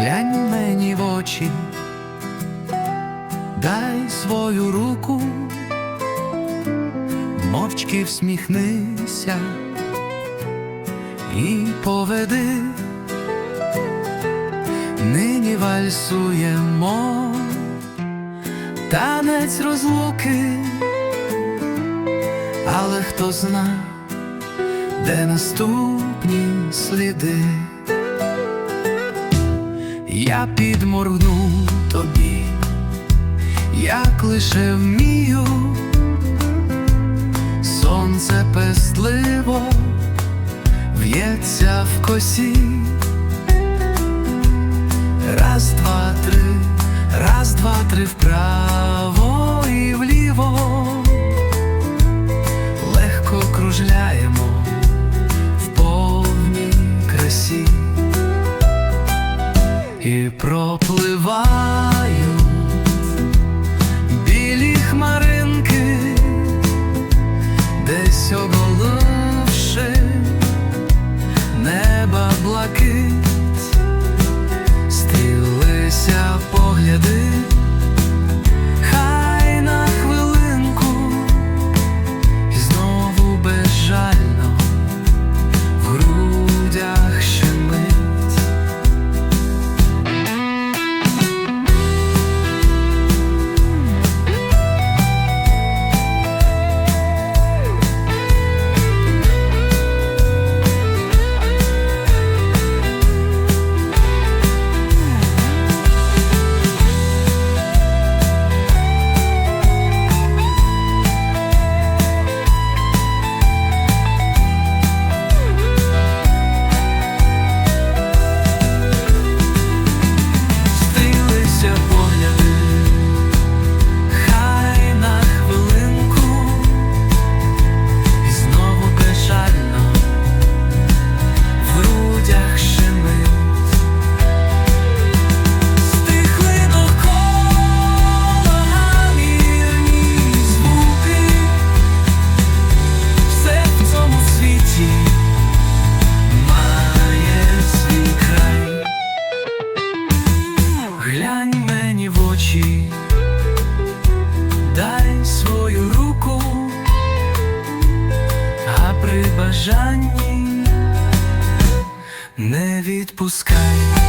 глянь мені в очі, дай свою руку, мовчки всміхнися і поведи, нині вальсуємо, танець розлуки, але хто зна, де наступні сліди. Я підморгну тобі, як лише вмію, сонце пестливо в'ється в косі. Раз, два, три, раз, два, три вправо і пропливають при бажанні не відпускай.